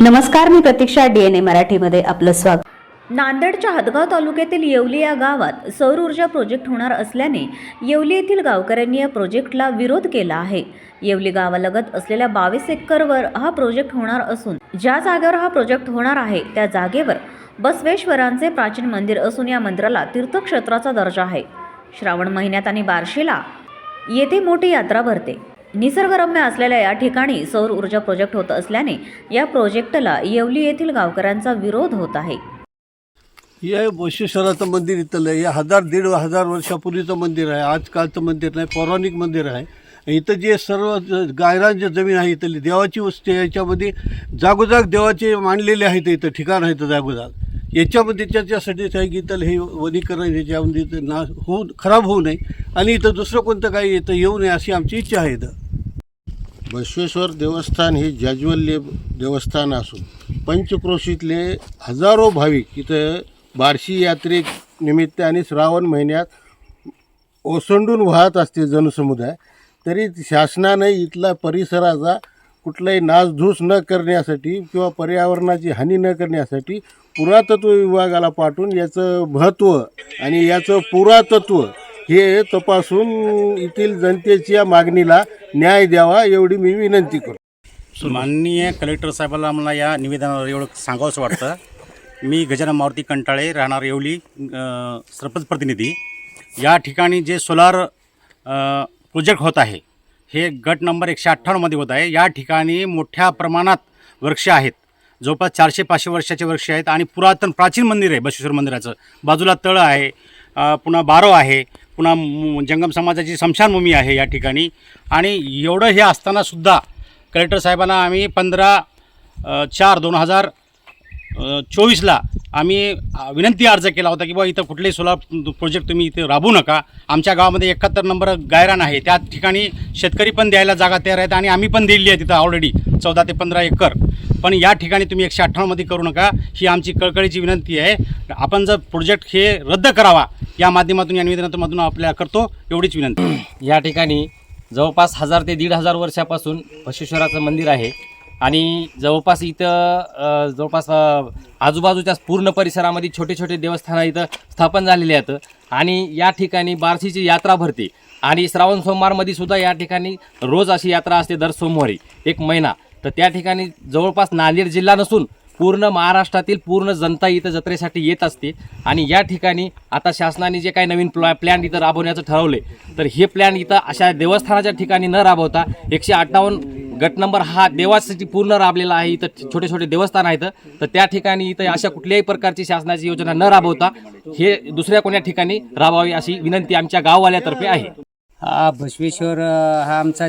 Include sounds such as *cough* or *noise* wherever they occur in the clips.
नमस्कार मी प्रतीक्षा डीएनए मराठीमध्ये आपलं स्वागत. नांदेडच्या हदगाव तालुक्यातील येवली या गावात सौर ऊर्जा प्रोजेक्ट होणार असल्याने येवली येथील गावकऱ्यांनी या प्रोजेक्टला विरोध केला आहे. येवली गावालगत असलेल्या बावीस एकरवर हा प्रोजेक्ट होणार असून ज्या जागेवर हा प्रोजेक्ट होणार आहे त्या जागेवर बसवेश्वरांचे प्राचीन मंदिर असून या मंदिराला तीर्थक्षेत्राचा दर्जा आहे. श्रावण महिन्यात आणि बार्शीला येथे मोठी यात्रा भरते. निसर्गरम्य असलेल्या या ठिकाणी सौर ऊर्जा प्रोजेक्ट होत असल्याने या प्रोजेक्टला येवली येथील गावकऱ्यांचा विरोध होत आहे. हे बशेश्वराचं मंदिर इथलं आहे. हे हजार दीड हजार वर्षापूर्वीचं मंदिर आहे. आजकालचं मंदिर नाही पौराणिक मंदिर आहे. इथं जे सर्व ज- गायरान जे जमीन आहे इथली देवाची वस्ती आहे याच्यामध्ये जागोजाग देवाचे मांडलेले आहेत इथं ठिकाण आहेत जागोजाग. याच्यामध्ये त्याच्यासाठी काय की इथलं हे वनीकरण याच्यामध्ये इथं ना होऊ खराब होऊ नये. आणि इथं दुसरं कोणतं काही इथं येऊ नये अशी आमची इच्छा आहे इथं. बसवेश्वर देवस्थान हे जाज्वल्य देवस्थान असून पंचक्रोशीतले हजारो भाविक इथं बार्शी यात्रे निमित्त आणि श्रावण महिन्यात ओसंडून वाहत असते जनसमुदाय तरी शासनाने इथला परिसराचा कुठलाही नासधूस न करण्यासाठी किंवा पर्यावरणाची हानी न करण्यासाठी पुरातत्व विभागाला पाठवून याचं महत्त्व आणि याचं पुरातत्व हे तपासून येथील जनतेच्या मागणीला न्याय द्यावा एवढी मी विनंती करतो. माननीय कलेक्टर साहेबाला मला या निवेदनावर एवढं सांगावंसं वाटतं. मी गजानन मारुती कंटाळे राहणार येवली सरपंच प्रतिनिधी. या ठिकाणी जे सोलार प्रोजेक्ट होत आहे हे गट नंबर एकशे अठ्ठावन्नमध्ये होत आहे. या ठिकाणी मोठ्या प्रमाणात वृक्ष आहेत. जवळपास चारशे पाचशे वर्षाचे वृक्ष आहेत आणि पुरातन प्राचीन मंदिर आहे बसवेश्वर मंदिराचं. बाजूला तळं आहे पुन्हा बारो आहे. पुन्हा जंगम समाजाची स्मशानभूमी आहे या ठिकाणी. आणि एवढं हे असतानासुद्धा कलेक्टर साहेबांना आम्ही पंधरा चार दोन हजार चोवीसला आम्ही विनंती अर्ज केला होता की बाबा इथं कुठलेही सोलार प्रोजेक्ट तुम्ही इथे राबवू नका. आमच्या गावामध्ये एकाहत्तर नंबर गायरान आहे. त्या ठिकाणी शेतकरी पण द्यायला जागा तयार आहेत आणि आम्ही पण दिलेली आहे तिथं ऑलरेडी चौदा ते पंधरा एकर. पण या ठिकाणी तुम्ही एकशे अठ्ठावन्नमध्ये करू नका. ही आमची कळकळीची विनंती आहे. आपण जर प्रोजेक्ट हे रद्द करावा या माध्यमातून या निवेदनातून आपल्याला करतो एवढीच विनंती. *clears throat* या ठिकाणी जवळपास हजार ते दीड हजार वर्षापासून बशेश्वराचं मंदिर आहे. आणि जवळपास इथं जवळपास आजूबाजूच्या पूर्ण परिसरामध्ये छोटे छोटे देवस्थानं इथं स्थापन झालेले आहेत. आणि या ठिकाणी बार्शीची यात्रा भरते. आणि श्रावण सोमवारमध्ये सुद्धा या ठिकाणी रोज अशी यात्रा असते दर सोमवारी. एक महिना. तर त्या ठिकाणी जवळपास नांदेड जिल्हा नसून पूर्ण महाराष्ट्रातील पूर्ण जनता इथं जत्रेसाठी येत असते. आणि या ठिकाणी आता शासनाने जे काही नवीन प्लॅ प्लॅन इथं राबवण्याचं ठरवले तर हे प्लॅन इथं अशा देवस्थानाच्या ठिकाणी न राबवता एकशे अठ्ठावन्न गट नंबर हा देवासाठी पूर्ण राबलेला आहे. इथं छोटे छोटे देवस्थान आहेत. तर त्या ठिकाणी इथं अशा कुठल्याही प्रकारची शासनाची योजना न राबवता हे दुसऱ्या कोण्या ठिकाणी राबवावी अशी विनंती आमच्या गाववाल्यातर्फे आहे. हा बसवेश्वर अ, हा आमचा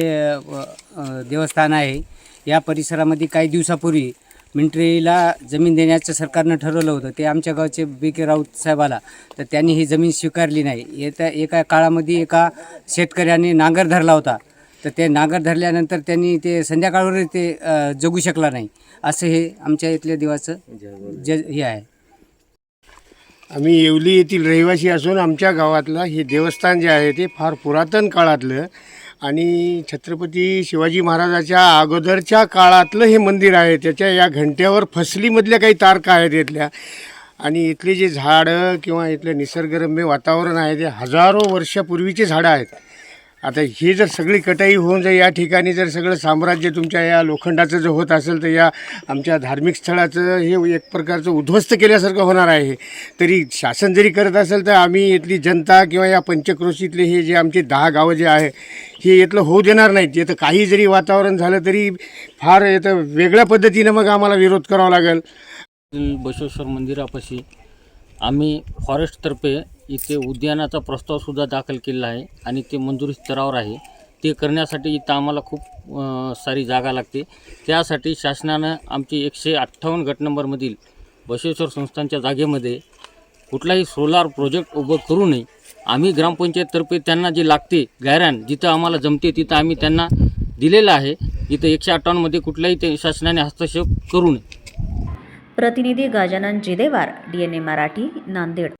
अ, अ, देवस्थान आहे. या परिसरामध्ये काही दिवसापूर्वी मिलिटरीला जमीन देण्याचं सरकारनं ठरवलं होतं. ते आमच्या गावचे बी के राऊत साहेबाला. तर त्यांनी ही जमीन स्वीकारली नाही. येत्या एका काळामध्ये एका शेतकऱ्याने नांगर धरला होता. तर ते नांगर धरल्यानंतर त्यांनी ते संध्याकाळवर ते अ, जगू शकला नाही. असं हे आमच्या इथल्या देवाचं ज हे आहे. आम्ही येवली येथील रहिवासी असून आमच्या गावातलं हे देवस्थान जे आहे ते फार पुरातन काळातलं आणि छत्रपती शिवाजी महाराजाच्या अगोदरच्या काळातलं हे मंदिर आहे. त्याच्या या घंट्यावर फसलीमधल्या काही तारका आहेत इथल्या. आणि इथले जे झाडं किंवा इथलं निसर्गरम्य वातावरण आहे ते हजारो वर्षापूर्वीचे झाडं आहेत. आता ही जर सगळी कटाई होऊन जर या ठिकाणी जर सगळं साम्राज्य तुमच्या या लोखंडाचं जर होत असेल तर या आमच्या धार्मिक स्थळाचं हे एक प्रकारचं उद्ध्वस्त केल्यासारखं होणार आहे. तरी शासन जरी करत असेल तर आम्ही इथली जनता किंवा या पंचक्रोशीतले हे जे आमचे दहा गावं जे आहे हे इथलं होऊ देणार नाहीत. इथं काही जरी वातावरण झालं तरी फार इथं वेगळ्या पद्धतीनं मग आम्हाला विरोध करावा लागेल. बसवेश्वर मंदिरापाशी आम्ही फॉरेस्टतर्फे इथे उद्यानाचा प्रस्तावसुद्धा दाखल केलेला आहे आणि ते मंजुरी स्तरावर आहे. ते करण्यासाठी इथं आम्हाला खूप सारी जागा लागते. त्यासाठी शासनानं आमची एकशे अठ्ठावन्न गट नंबरमधील बसवेश्वर संस्थांच्या जागेमध्ये कुठलाही सोलार प्रोजेक्ट उभं करू नये. आम्ही ग्रामपंचायततर्फे त्यांना जे लागते गायरान जिथं आम्हाला जमते तिथं आम्ही त्यांना दिलेलं आहे. इथं एकशे अठ्ठावन्नमध्ये कुठलाही ते शासनाने हस्तक्षेप करू नये. प्रतिनिधी गजानन जिदेवार ए मराठी नांदेड.